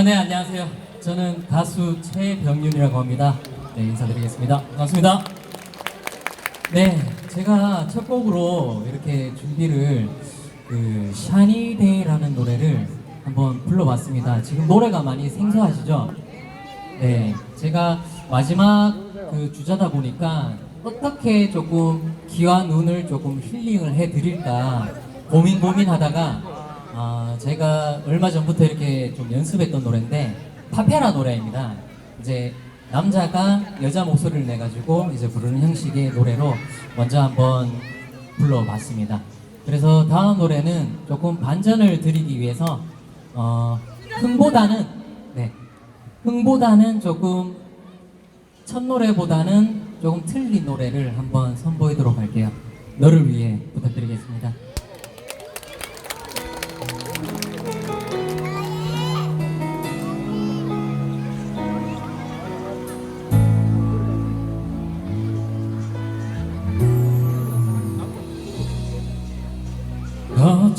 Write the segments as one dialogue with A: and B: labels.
A: 아, 네, 안녕하세요. 저는 가수 최병윤이라고 합니다. 네, 인사드리겠습니다. 반갑습니다. 네, 제가 첫 곡으로 이렇게 준비를 그 샤니데이라는 노래를 한번 불러봤습니다. 지금 노래가 많이 생소하시죠? 네, 제가 마지막 그 주자다 보니까 어떻게 조금 귀와 눈을 조금 힐링을 해드릴까 고민 고민하다가 아, 제가 얼마 전부터 이렇게 좀 연습했던 노래인데 파페라 노래입니다. 이제 남자가 여자 목소리를 내 가지고 이제 부르는 형식의 노래로 먼저 한번 불러봤습니다. 그래서 다음 노래는 조금 반전을 드리기 위해서 어, 흥보다는 네, 흥보다는 조금 첫 노래보다는 조금 틀린 노래를 한번 선보이도록 할게요. 너를 위해 부탁드리겠습니다.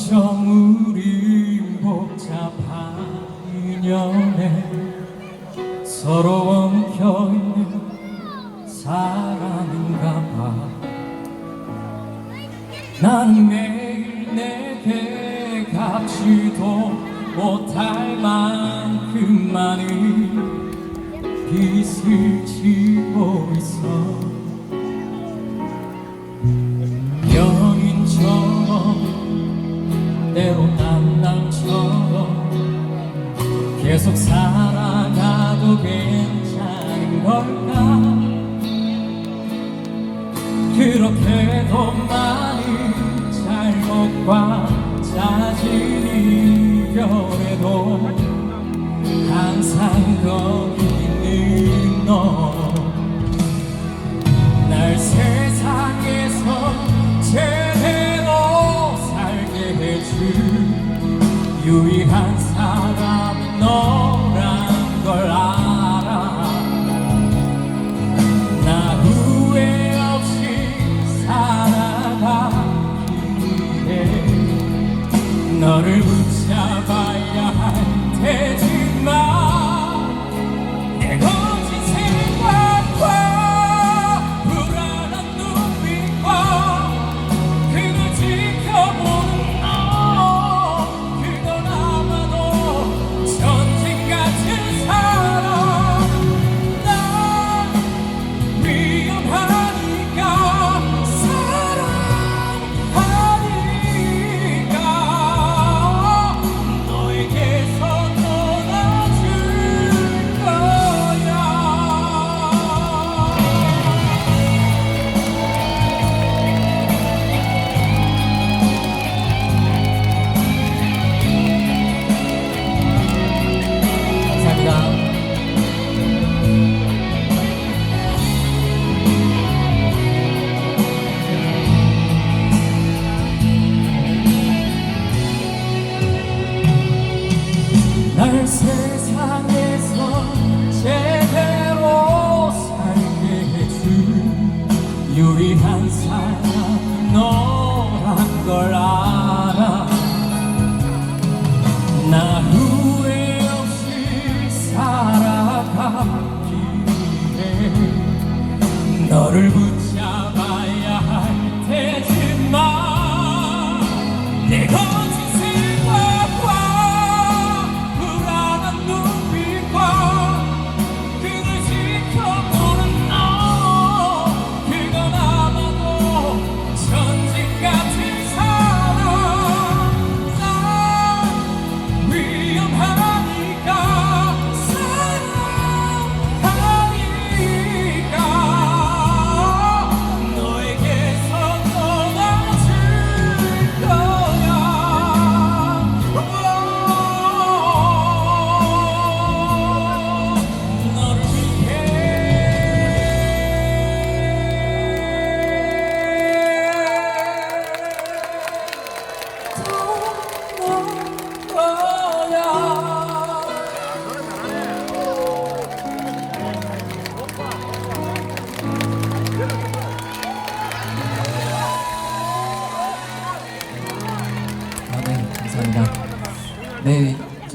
A: 어쩜 우 남남처럼 계속 살아가도 괜찮은 걸까? 그렇게도 많은 잘못과 자질이 이겨내도 항상 거기 있는 너. 날세 유일한 사람은 너란 걸 알아. 나 후회 없이 살아가기에 너를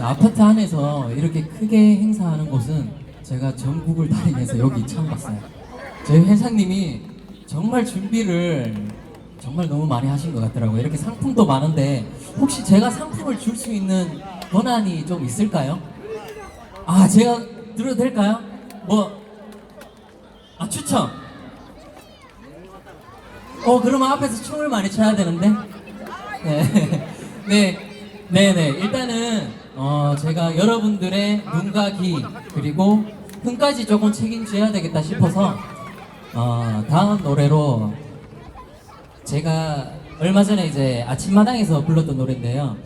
A: 아파트 안에서 이렇게 크게 행사하는 곳은 제가 전국을 다니면서 여기 처음 봤어요. 저희 회장님이 정말 준비를 정말 너무 많이 하신 것 같더라고요. 이렇게 상품도 많은데 혹시 제가 상품을 줄 수 있는 권한이 좀 있을까요? 아, 제가 들어도 될까요? 뭐, 아, 추첨. 어, 그러면 앞에서 춤을 많이 춰야 되는데? 네. 네. 네네. 일단은, 어, 제가 여러분들의 눈과 귀, 그리고 흥까지 조금 책임져야 되겠다 싶어서, 어, 다음 노래로 제가 얼마 전에 이제 아침마당에서 불렀던 노래인데요.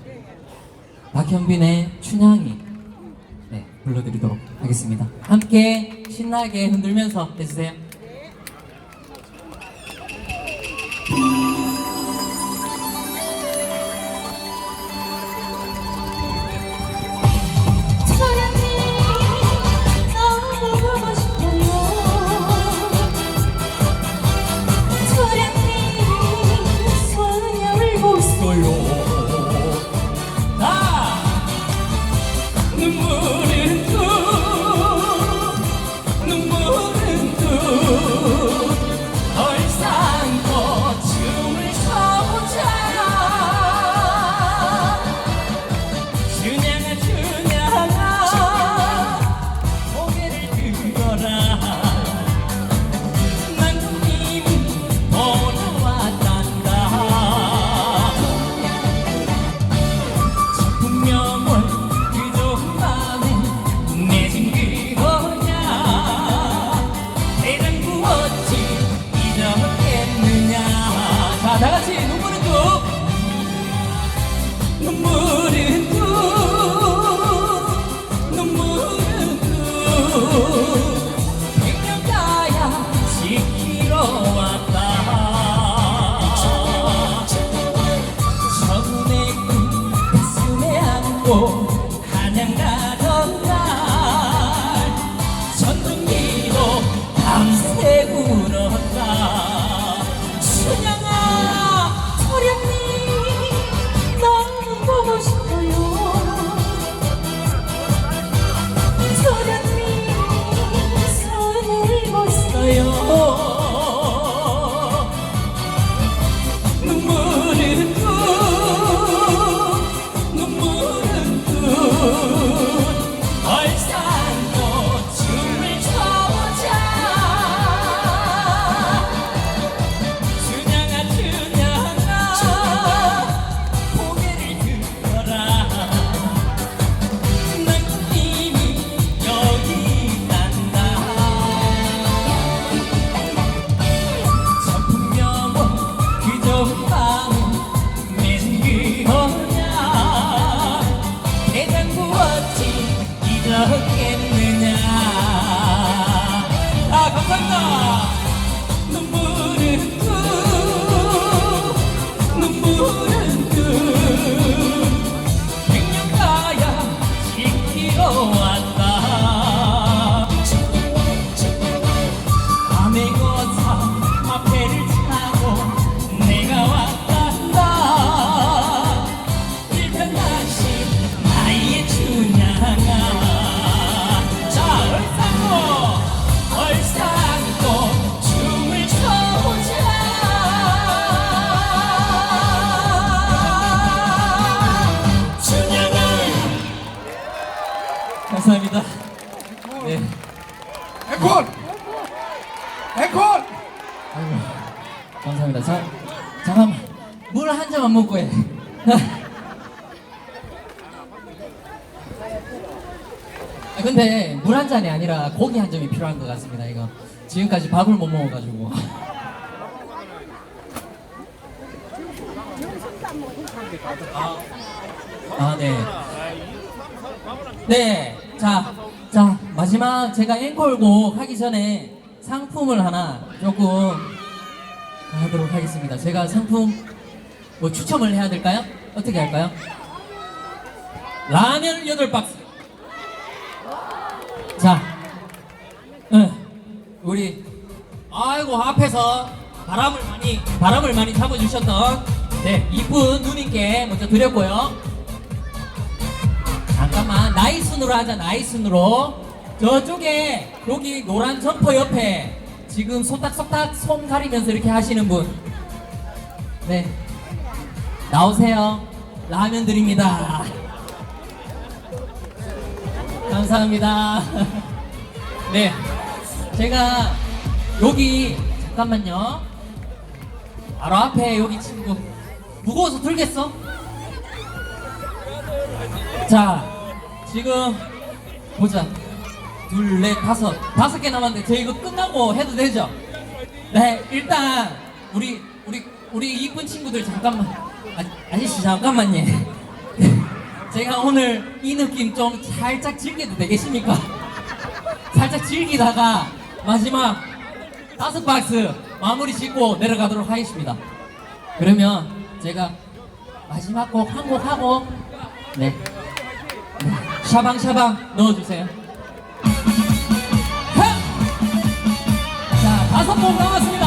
A: 박현빈의 춘향이. 네, 불러드리도록 하겠습니다. 함께 신나게 흔들면서 해주세요. 부 어찌 잊었겠 물 한 잔이 아니라 고기 한 점이 필요한 것 같습니다. 이거 지금까지 밥을 못 먹어가지고. 아, 아, 네. 네, 자, 자 마지막 제가 앵콜곡 하기 전에 상품을 하나 조금 하도록 하겠습니다. 제가 상품 뭐 추첨을 해야 될까요? 어떻게 할까요? 라면 8박스. 자, 응, 우리 아이고 앞에서 바람을 많이 바람을 많이 잡아주셨던 네 이쁜 누님께 먼저 드렸고요. 잠깐만 나이 순으로 하자 나이 순으로. 저쪽에 여기 노란 점퍼 옆에 지금 소딱소딱 손 가리면서 이렇게 하시는 분 네. 나오세요. 라면 드립니다 감사합니다 네 제가 여기 잠깐만요 바로 앞에 여기 친구 무거워서 들겠어? 자, 지금 보자. 둘, 넷, 다섯. 다섯 개 남았는데 저 이거 끝나고 해도 되죠? 네, 일단 우리 우리 우리 이쁜 친구들 잠깐만. 아, 아저씨 잠깐만요. 제가 오늘 이 느낌 좀 살짝 즐겨도 되겠습니까? 살짝 즐기다가 마지막 다섯 박스 마무리 짓고 내려가도록 하겠습니다. 그러면 제가 마지막 곡 한 곡 하고 네. 네. 샤방샤방 넣어주세요. 하! 자, 다섯 곡 남았습니다.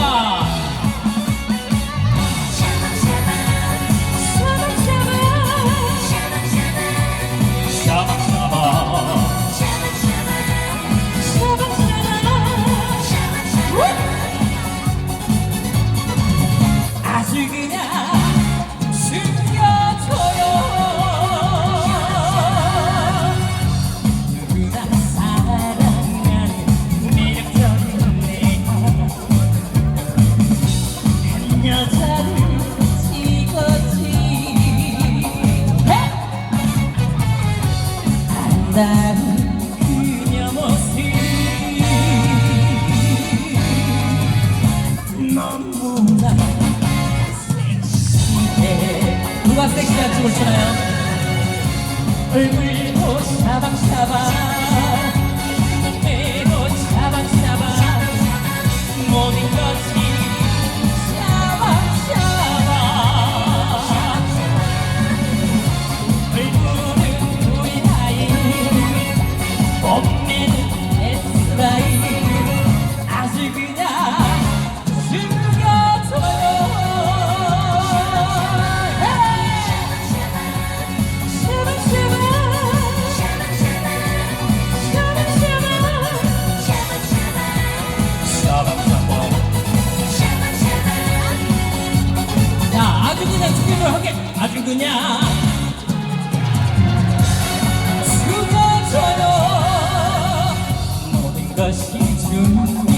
A: 것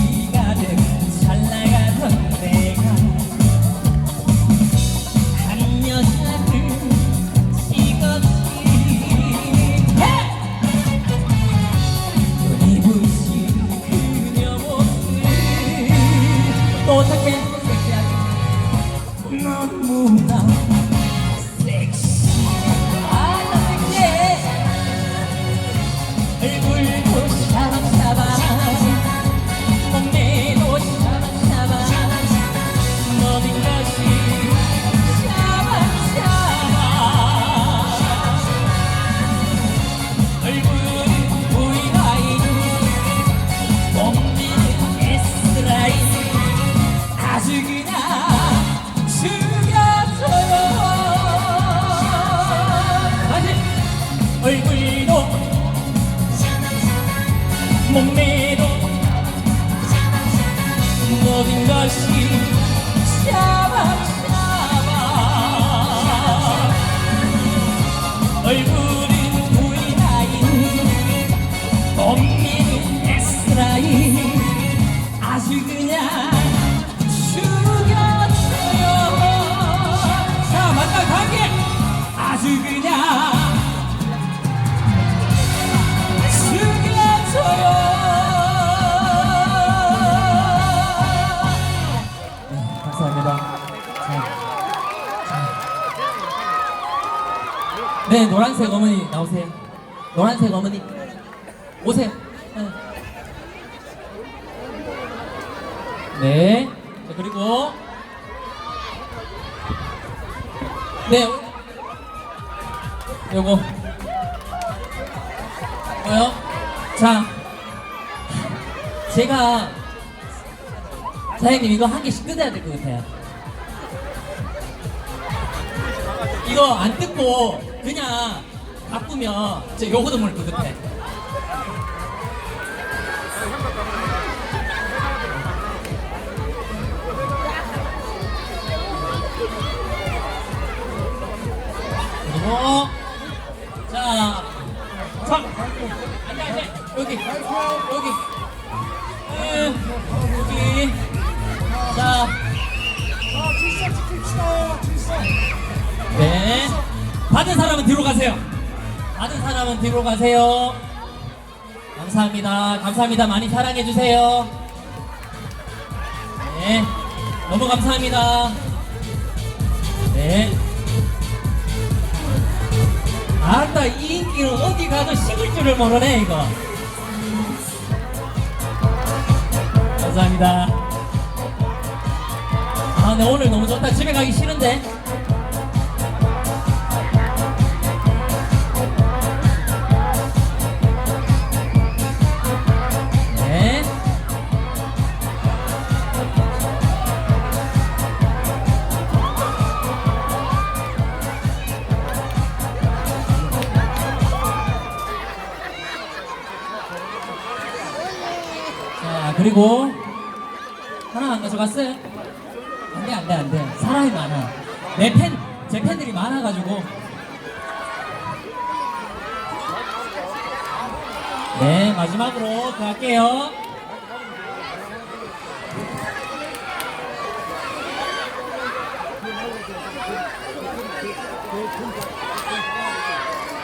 A: 네 노란색 어머니 나오세요 노란색 어머니 오세요 네. 네. 자, 그리고 네. 요거 뭐요? 자, 제가 사장님 이거 한 개씩 뜯어야 될 것 같아요. 이거 안 뜯고 그냥 바꾸면 저 요거도 물 뿌듯해. 그리고 자, 자, 앉아 앉아 여기 여기 음, 여기 자.
B: 자, 질서 지킵시다. 질서.
A: 네. 받은 사람은 뒤로 가세요. 받은 사람은 뒤로 가세요. 감사합니다. 감사합니다. 많이 사랑해 주세요. 네. 너무 감사합니다. 네. 아따 이 인기는 어디 가도 식을 줄을 모르네 이거. 감사합니다. 아, 근데 오늘 너무 좋다. 집에 가기 싫은데. 그리고 하나 안 가져갔어요? 안 돼, 안 돼, 안 돼. 사람이 많아. 내 팬, 제 팬들이 많아가지고. 네, 마지막으로 갈게요.